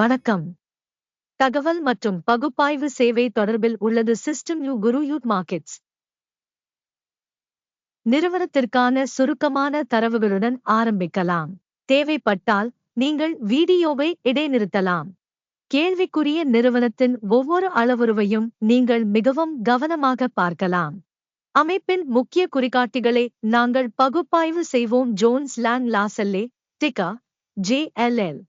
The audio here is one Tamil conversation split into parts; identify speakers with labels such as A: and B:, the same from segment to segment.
A: வணக்கம். தகவல் மற்றும் பகுப்பாய்வு சேவை தொடர்பில் உள்ளது சிஸ்டம் யூ குரு யூத் மார்க்கெட்ஸ் நிறுவனத்திற்கான சுருக்கமான தரவுகளுடன் ஆரம்பிக்கலாம். தேவைப்பட்டால் நீங்கள் வீடியோவை இடைநிறுத்தலாம். கேள்விக்குரிய நிறுவனத்தின் ஒவ்வொரு அளவுருவையும் நீங்கள் மிகவும் கவனமாக பார்க்கலாம். அமைப்பின் முக்கிய குறிகாட்டிகளை நாங்கள் பகுப்பாய்வு செய்வோம் ஜோன்ஸ் லேன் லாசல்லே டிகா ஜேஎல்எல்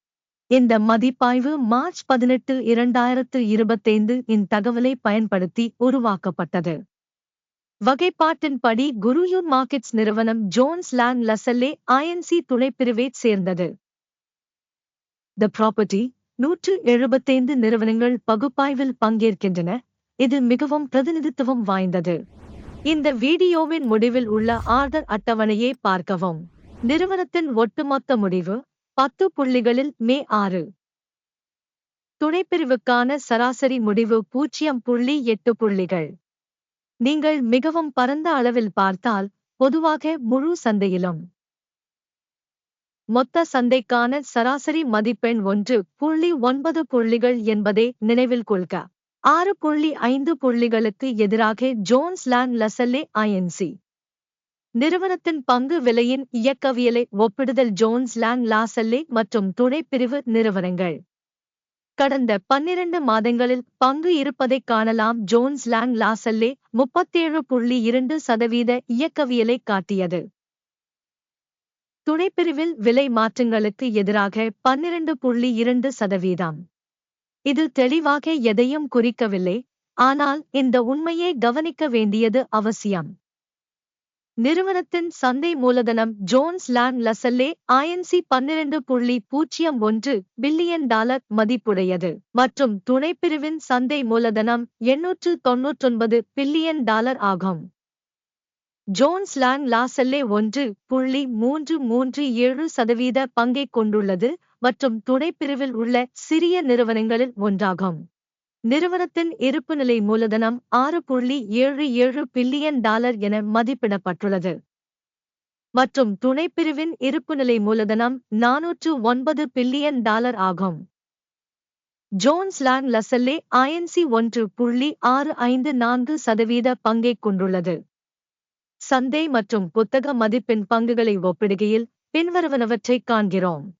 A: இந்த மதிப்பாய்வு மார்ச் பதினெட்டு இரண்டாயிரத்து இருபத்தைந்து இன் தகவலை பயன்படுத்தி உருவாக்கப்பட்டது. வகைப்பாட்டின்படி குருயூர் மார்க்கெட்ஸ் நிறுவனம் ஜோன்ஸ் லேண்ட் லசல்லே ஐஎன்சி துணைப்பிரிவைச் சேர்ந்தது. த ப்ராப்பர்ட்டி நூற்று எழுபத்தைந்து நிறுவனங்கள் பகுப்பாய்வில் பங்கேற்கின்றன. இது மிகவும் பிரதிநிதித்துவம் வாய்ந்தது. இந்த வீடியோவின் முடிவில் உள்ள ஆர்டர் அட்டவணையை பார்க்கவும். நிறுவனத்தின் ஒட்டுமொத்த முடிவு பத்து புள்ளிகளில் மே ஆறு. துணைப்பிரிவுக்கான சராசரி முடிவு பூஜ்ஜியம் புள்ளி எட்டு புள்ளிகள். நீங்கள் மிகவும் பரந்த அளவில் பார்த்தால் பொதுவாக முழு சந்தையிலும். மொத்த சந்தைக்கான சராசரி மதிப்பெண் ஒன்று புள்ளி ஒன்பது புள்ளிகள் என்பதை நினைவில் கொள்க. ஆறு புள்ளி ஐந்து புள்ளிகளுக்கு எதிராக ஜோன்ஸ் லேன் லசல்லே ஐஎன்சி நிறுவனத்தின் பங்கு விலையின் இயக்கவியலை ஒப்பிடுதல் ஜோன்ஸ் லாங் லாசல்லே மற்றும் துணைப்பிரிவு நிறுவனங்கள். கடந்த பன்னிரண்டு மாதங்களில் பங்கு இருப்பதைக் காணலாம் ஜோன்ஸ் லேண்ட் லாசல்லே முப்பத்தேழு புள்ளி இரண்டு சதவீத இயக்கவியலை காட்டியது. துணைப்பிரிவில் விலை மாற்றங்களுக்கு எதிராக பன்னிரண்டு புள்ளி இரண்டு சதவீதம். இது தெளிவாக எதையும் குறிக்கவில்லை ஆனால் இந்த உண்மையை கவனிக்க வேண்டியது அவசியம். நிறுவனத்தின் சந்தை மூலதனம் ஜோன்ஸ் லான் லசல்லே ஐஎன்சி பன்னிரண்டு புள்ளி பூஜ்ஜியம் ஒன்று பில்லியன் டாலர் மதிப்புடையது. மற்றும் துணைப்பிரிவின் சந்தை மூலதனம் எண்ணூற்று தொன்னூற்றொன்பது பில்லியன் டாலர் ஆகும். ஜோன்ஸ் லான் லாசல்லே ஒன்று புள்ளி மூன்று மூன்று ஏழு சதவீத பங்கைக் கொண்டுள்ளது மற்றும் துணைப்பிரிவில் உள்ள சிறிய நிறுவனங்களில் ஒன்றாகும். நிறுவனத்தின் இருப்புநிலை மூலதனம் ஆறு புள்ளி ஏழு ஏழு பில்லியன் டாலர் என மதிப்பிடப்பட்டுள்ளது. மற்றும் துணைப்பிரிவின் இருப்புநிலை மூலதனம் நானூற்று ஒன்பது பில்லியன் டாலர் ஆகும். ஜோன்ஸ் லேண்ட் லசல்லே ஐஎன்சி ஒன்று புள்ளி ஆறு ஐந்து நான்கு சதவீத பங்கைக் கொண்டுள்ளது. சந்தை மற்றும் புத்தக மதிப்பின் பங்குகளை ஒப்பிடுகையில் பின்வருவனவற்றைக் காண்கிறோம்.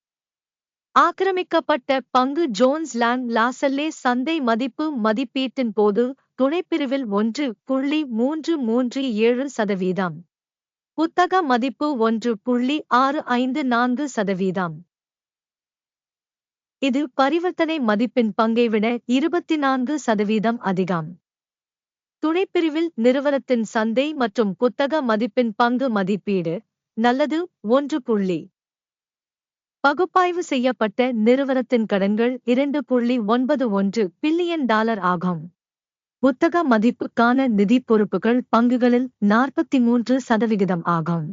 A: ஆக்கிரமிக்கப்பட்ட பங்கு ஜோன்ஸ் லேண்ட் லாசல்லே சந்தை மதிப்பு மதிப்பீட்டின் போது துணைப்பிரிவில் ஒன்று புள்ளி மூன்று மூன்று ஏழு சதவீதம். புத்தக மதிப்பு ஒன்று புள்ளி ஆறு ஐந்து நான்கு சதவீதம். இது பரிவர்த்தனை மதிப்பின் பங்கை விட இருபத்தி நான்கு சதவீதம் அதிகம். துணைப்பிரிவில் நிறுவனத்தின் சந்தை மற்றும் புத்தக மதிப்பின் பங்கு மதிப்பீடு நல்லது ஒன்று புள்ளி பகுப்பாய்வு செய்யப்பட்ட நிறுவனத்தின் கடன்கள் இரண்டு புள்ளி ஒன்பது ஒன்று பில்லியன் டாலர் ஆகும். புத்தக மதிப்புக்கான நிதி பொறுப்புகள் பங்குகளில் நாற்பத்தி மூன்று சதவிகிதம் ஆகும்.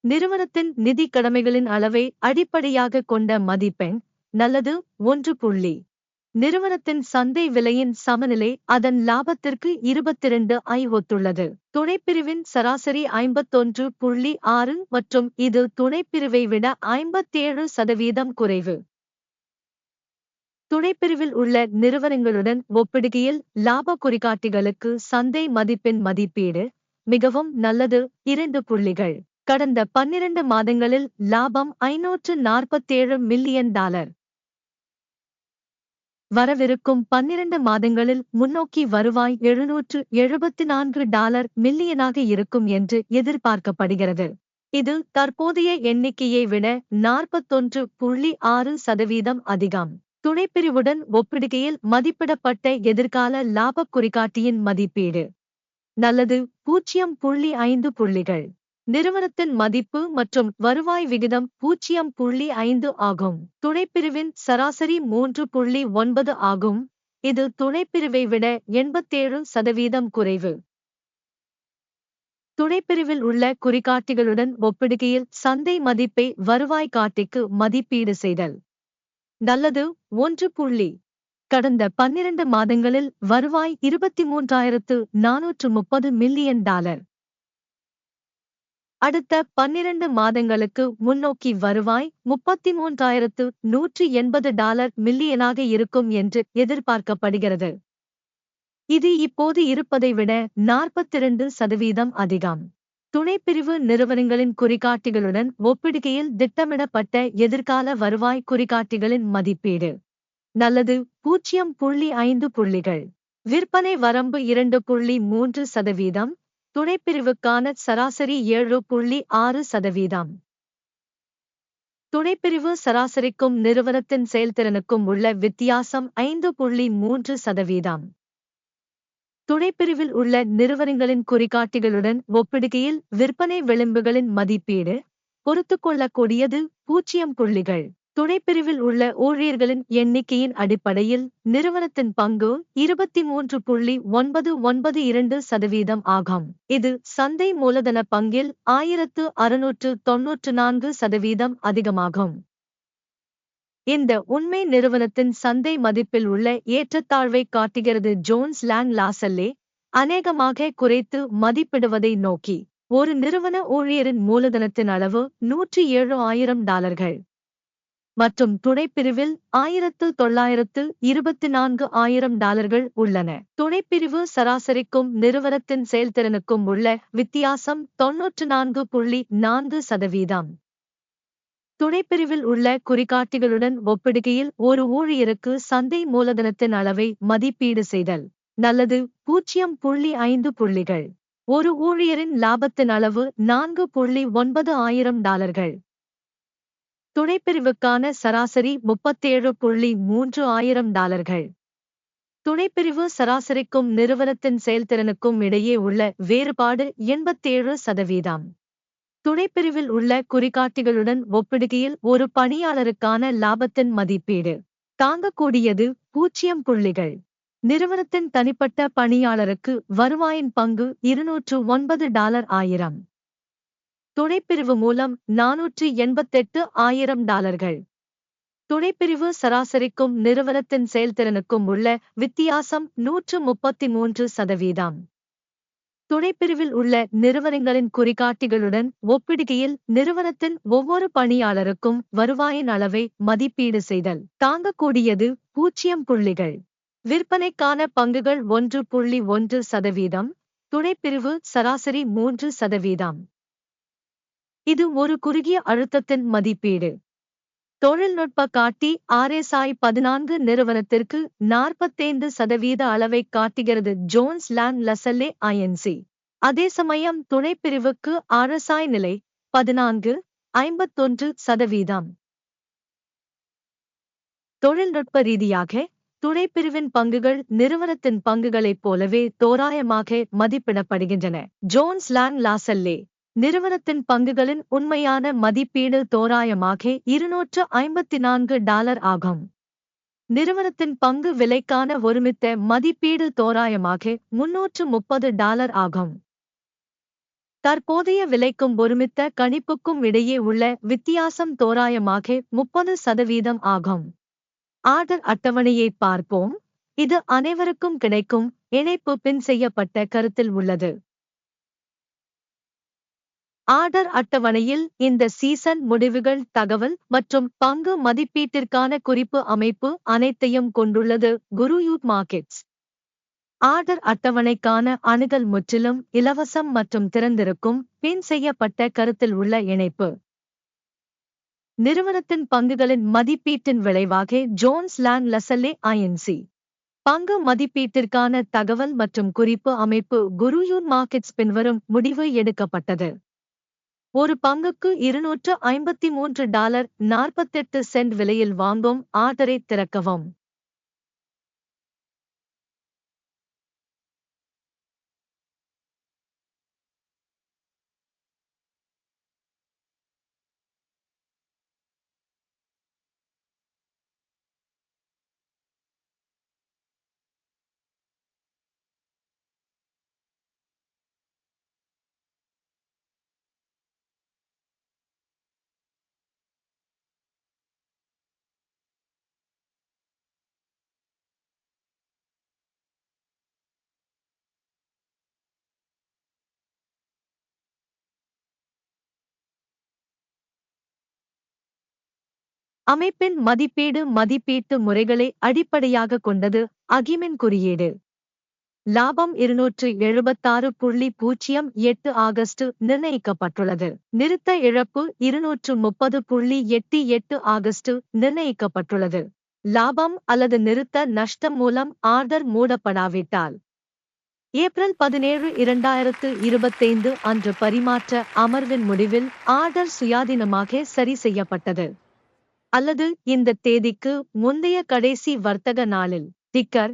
A: நிறுவனத்தின் நிதி கடமைகளின் அளவை அடிப்படையாக கொண்ட மதிப்பெண் நல்லது ஒன்று புள்ளி நிறுவனத்தின் சந்தை விலையின் சமநிலை அதன் லாபத்திற்கு இருபத்திரண்டு ஐ ஒத்துள்ளது. துணைப்பிரிவின் சராசரி ஐம்பத்தொன்று புள்ளி ஆறு மற்றும் இது துணைப்பிரிவை விட ஐம்பத்தேழு சதவீதம் குறைவு. துணைப்பிரிவில் உள்ள நிறுவனங்களுடன் ஒப்பிடுகையில் லாப குறிகாட்டிகளுக்கு சந்தை மதிப்பின் மதிப்பீடு மிகவும் நல்லது. இரண்டு புள்ளிகள். கடந்த பன்னிரண்டு மாதங்களில் லாபம் ஐநூற்று நாற்பத்தேழு மில்லியன் டாலர். வரவிருக்கும் பன்னிரண்டு மாதங்களில் முன்னோக்கி வருவாய் எழுநூற்று எழுபத்தி நான்கு டாலர் மில்லியனாக இருக்கும் என்று எதிர்பார்க்கப்படுகிறது. இது தற்போதைய எண்ணிக்கையை விட நாற்பத்தொன்று புள்ளி ஆறு சதவீதம் அதிகம். துணைப்பிரிவுடன் ஒப்பிடுகையில் மதிப்பிடப்பட்ட எதிர்கால லாபக் குறிகாட்டியின் மதிப்பீடு. நல்லது பூஜ்ஜியம் புள்ளி ஐந்து புள்ளிகள். நிறுவனத்தின் மதிப்பு மற்றும் வருவாய் விகிதம் பூஜ்ஜியம் புள்ளி ஐந்து ஆகும். துணைப்பிரிவின் சராசரி மூன்று புள்ளி ஒன்பது ஆகும். இது துணைப்பிரிவை விட எண்பத்தேழு சதவீதம் குறைவு. துணைப்பிரிவில் உள்ள குறிகாட்டிகளுடன் ஒப்பிடுகையில் சந்தை மதிப்பை வருவாய் காட்டிக்கு மதிப்பீடு செய்தல். நல்லது ஒன்று புள்ளி. கடந்த பன்னிரண்டு மாதங்களில் வருவாய் இருபத்தி மூன்றாயிரத்து நானூற்று முப்பது மில்லியன் டாலர். அடுத்த பன்னிரண்டு மாதங்களுக்கு முன்னோக்கி வருவாய் முப்பத்தி மூன்றாயிரத்து நூற்றி எண்பது டாலர் மில்லியனாக இருக்கும் என்று எதிர்பார்க்கப்படுகிறது. இது இப்போது இருப்பதை விட நாற்பத்திரண்டு சதவீதம் அதிகம். துணைப்பிரிவு நிறுவனங்களின் குறிகாட்டிகளுடன் ஒப்பிடுகையில் திட்டமிடப்பட்ட எதிர்கால வருவாய் குறிகாட்டிகளின் மதிப்பீடு. நல்லது பூஜ்ஜியம் புள்ளி ஐந்து புள்ளிகள். விற்பனை வரம்பு இரண்டு புள்ளி மூன்று சதவீதம். துணைப்பிரிவுக்கான சராசரி ஏழு புள்ளி ஆறு சதவீதம். துணைப்பிரிவு சராசரிக்கும் நிறுவனத்தின் செயல்திறனுக்கும் உள்ள வித்தியாசம் ஐந்து புள்ளி மூன்று சதவீதம். துணைப்பிரிவில் உள்ள நிறுவனங்களின் குறிகாட்டிகளுடன் ஒப்பிடுகையில் விற்பனை விளிம்புகளின் மதிப்பீடு பொறுத்துக்கொள்ளக்கூடியது பூஜ்ஜியம் புள்ளிகள். துணைப்பிரிவில் உள்ள ஊழியர்களின் எண்ணிக்கையின் அடிப்படையில் நிறுவனத்தின் பங்கு இருபத்தி மூன்று புள்ளி ஒன்பது ஒன்பது இரண்டு சதவீதம் ஆகும். இது சந்தை மூலதன பங்கில் ஆயிரத்து அறுநூற்று தொன்னூற்று நான்கு சதவீதம் அதிகமாகும். இந்த உண்மை நிறுவனத்தின் சந்தை மதிப்பில் உள்ள ஏற்றத்தாழ்வை காட்டுகிறது ஜோன்ஸ் லேங் லாசல்லே அநேகமாக குறைத்து மதிப்பிடுவதை நோக்கி. ஒரு நிறுவன ஊழியரின் மூலதனத்தின் அளவு நூற்றி ஏழு ஆயிரம் டாலர்கள். மற்றும் துணைப்பிரிவில் ஆயிரத்து தொள்ளாயிரத்து இருபத்தி நான்கு ஆயிரம் டாலர்கள் உள்ளன. துணைப்பிரிவு சராசரிக்கும் நிறுவனத்தின் செயல்திறனுக்கும் உள்ள வித்தியாசம் தொன்னூற்று நான்கு புள்ளி நான்கு சதவீதம். துணைப்பிரிவில் உள்ள குறிகாட்டிகளுடன் ஒப்பிடுகையில் ஒரு ஊழியருக்கு சந்தை மூலதனத்தின் அளவை மதிப்பீடு செய்தல். நல்லது பூஜ்ஜியம் புள்ளி ஐந்து புள்ளிகள். ஒரு ஊழியரின் லாபத்தின் அளவு நான்கு புள்ளி ஒன்பது ஆயிரம் டாலர்கள். துணைப்பிரிவுக்கான சராசரி முப்பத்தேழு புள்ளி மூன்று ஆயிரம் டாலர்கள். துணைப்பிரிவு சராசரிக்கும் நிறுவனத்தின் செயல்திறனுக்கும் இடையே உள்ள வேறுபாடு எண்பத்தேழு சதவீதம். துணைப்பிரிவில் உள்ள குறிகாட்டிகளுடன் ஒப்பிடுகையில் ஒரு பணியாளருக்கான லாபத்தின் மதிப்பீடு தாங்கக்கூடியது பூஜ்ஜியம் புள்ளிகள். நிறுவனத்தின் தனிப்பட்ட பணியாளருக்கு வருவாயின் பங்கு இருநூற்று ஒன்பது டாலர் ஆயிரம். துணைப்பிரிவு மூலம் நானூற்று எண்பத்தெட்டு ஆயிரம் டாலர்கள். துணைப்பிரிவு சராசரிக்கும் நிறுவனத்தின் செயல்திறனுக்கும் உள்ள வித்தியாசம் நூற்று முப்பத்தி மூன்று சதவீதம். துணைப்பிரிவில் உள்ள நிறுவனங்களின் குறிகாட்டிகளுடன் ஒப்பிடுகையில் நிறுவனத்தின் ஒவ்வொரு பணியாளருக்கும் வருவாயின் அளவை மதிப்பீடு செய்தல் தாங்கக்கூடியது பூஜ்ஜியம் புள்ளிகள். விற்பனைக்கான பங்குகள் ஒன்று புள்ளி ஒன்று சதவீதம் துணைப்பிரிவு சராசரி மூன்று சதவீதம். இது ஒரு குறுகிய அழுத்தத்தின் மதிப்பீடு. தொழில்நுட்ப காட்டி ஆர்எஸ்ஐ பதினான்கு நிறுவனத்திற்கு நாற்பத்தைந்து சதவீத அளவை காட்டுகிறது ஜோன்ஸ் லேன் லசல்லே ஐஎன்சி அதே சமயம் துணைப்பிரிவுக்கு ஆர்எஸ்ஐ நிலை பதினான்கு ஐம்பத்தொன்று சதவீதம். தொழில்நுட்ப ரீதியாக துணைப்பிரிவின் பங்குகள் நிறுவனத்தின் பங்குகளைப் போலவே தோராயமாக மதிப்பிடப்படுகின்றன. ஜோன்ஸ் லேன் லாசல்லே நிறுவனத்தின் பங்குகளின் உண்மையான மதிப்பீடு தோராயமாக இருநூற்று ஐம்பத்தி நான்கு டாலர் ஆகும். நிறுவனத்தின் பங்கு விலைக்கான ஒருமித்த மதிப்பீடு தோராயமாக முன்னூற்று முப்பது டாலர் ஆகும். தற்போதைய விலைக்கும் ஒருமித்த கணிப்புக்கும் இடையே உள்ள வித்தியாசம் தோராயமாக முப்பது சதவீதம் ஆகும். ஆர்டர் அட்டவணையை பார்ப்போம். இது அனைவருக்கும் கிடைக்கும் இணைப்பு பின் செய்யப்பட்ட கருத்தில் உள்ளது. ஆர்டர் அட்டவணையில் இந்த சீசன் முடிவுகள் தகவல் மற்றும் பங்கு மதிப்பீட்டிற்கான குறிப்பு அமைப்பு அனைத்தையும் கொண்டுள்ளது. குரு யூத் மார்க்கெட்ஸ். ஆர்டர் அட்டவணைக்கான அணுகல் முற்றிலும் இலவசம் மற்றும் திறந்திருக்கும் பின் செய்யப்பட்ட கருத்தில் உள்ள இணைப்பு. நிறுவனத்தின் பங்குகளின் மதிப்பீட்டின் விளைவாக ஜோன்ஸ் லேண்ட் லசல்லே ஐஎன்சி பங்கு மதிப்பீட்டிற்கான தகவல் மற்றும் குறிப்பு அமைப்பு குருயூர் மார்க்கெட்ஸ் பின்வரும் முடிவு எடுக்கப்பட்டது. ஒரு பங்குக்கு இருநூற்று ஐம்பத்தி மூன்று டாலர் நாற்பத்தெட்டு சென்ட் விலையில் வாங்கும் ஆர்டரை திறக்கவும். அமைப்பின் மதிப்பீடு மதிப்பீட்டு முறைகளை அடிப்படையாக கொண்டது அகிமின் குறியீடு. லாபம் இருநூற்று எழுபத்தாறு புள்ளி பூஜ்ஜியம் எட்டு ஆகஸ்ட் நிர்ணயிக்கப்பட்டுள்ளது. நிறுத்த இழப்பு இருநூற்று முப்பது புள்ளி எட்டு எட்டு ஆகஸ்ட் நிர்ணயிக்கப்பட்டுள்ளது. லாபம் அல்லது நிறுத்த நஷ்டம் மூலம் ஆர்டர் மூடப்படாவிட்டால் ஏப்ரல் பதினேழு இரண்டாயிரத்து இருபத்தைந்து அன்று பரிமாற்ற அமர்வின் முடிவில் ஆர்டர் சுயாதீனமாக சரி செய்யப்பட்டது. அல்லது இந்த தேதிக்கு முந்தைய கடைசி வர்த்தக நாளில் டிக்கர்